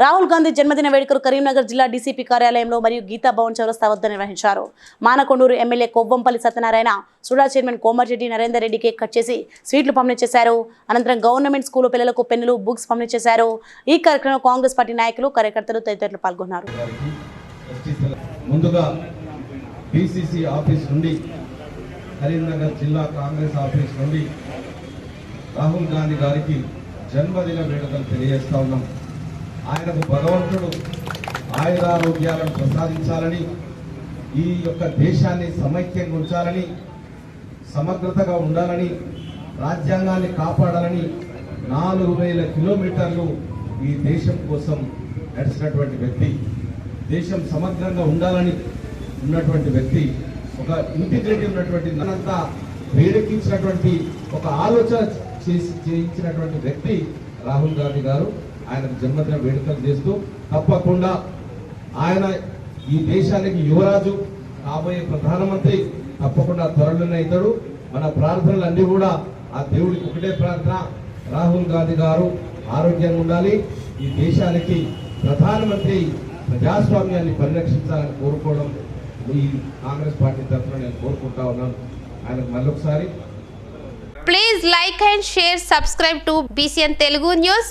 రాహుల్ గాంధీ జన్మదిన వేడుకలు కరీంనగర్ జిల్లా డీసీపీ కార్యాలయంలో మరియు గీతా భవన్ చౌరస్తా వద్ద నిర్వహించారు. Manakondur MLA Kavvampally Satyanarayana SUDA chairman Komatireddy Narender Reddy cake cut చేసి స్వీట్లు పంపిణీ చేశారు. అనంతరం గవర్నమెంట్ స్కూల్ పిల్లలకు పెన్నులు బుక్స్ పంపిణీ చేశారు. ఈ కార్యక్రమంలో కాంగ్రెస్ పార్టీ నాయకులు కార్యకర్తలు తదితరులు పాల్గొన్నారు. ముందుగా ఆఫీస్ నుండి కరీంనగర్ జిల్లా కాంగ్రెస్ ఆఫీస్ నుండి రాహుల్ గాంధీ గారికి జన్మదిన వేడుకలు తెలియజేస్తా ఉన్నాం. ఆయనకు భగవంతుడు ఆయురారోగ్యాలను ప్రసాదించాలని ఈ యొక్క దేశాన్ని సమైక్యంగా ఉంచాలని సమగ్రతగా ఉండాలని రాజ్యాంగాన్ని కాపాడాలని నాలుగు వేల కిలోమీటర్లు ఈ దేశం కోసం నడిచినటువంటి వ్యక్తి దేశం సమగ్రంగా ఉండాలని ఉన్నటువంటి వ్యక్తి ఒక ఇంటిగ్రిటీ ఉన్నటువంటి నన్నంతా వేడెక్కించినటువంటి ఒక ఆలోచన చేసి చేయించినటువంటి వ్యక్తి రాహుల్ గాంధీ గారు. ఆయన జన్మదిన వేడుకలు చేస్తూ తప్పకుండా ఆయన ఈ దేశానికి యువరాజు కాబోయే ప్రధానమంత్రి తప్పకుండా త్వరలోనే అవుతాడు. మన ప్రార్థనలు కూడా ఆ దేవుడికి ఒకటే ప్రార్థన. రాహుల్ గాంధీ గారు ఆరోగ్యంగా ఉండాలి. ఈ దేశానికి ప్రధానమంత్రి ప్రజాస్వామ్యాన్ని పరిరక్షించాలని కోరుకోవడం ఈ కాంగ్రెస్ పార్టీ తరఫున నేను కోరుకుంటా ఉన్నాను. ఆయనకు మళ్ళొకసారి. Please like and share subscribe to BCN Telugu news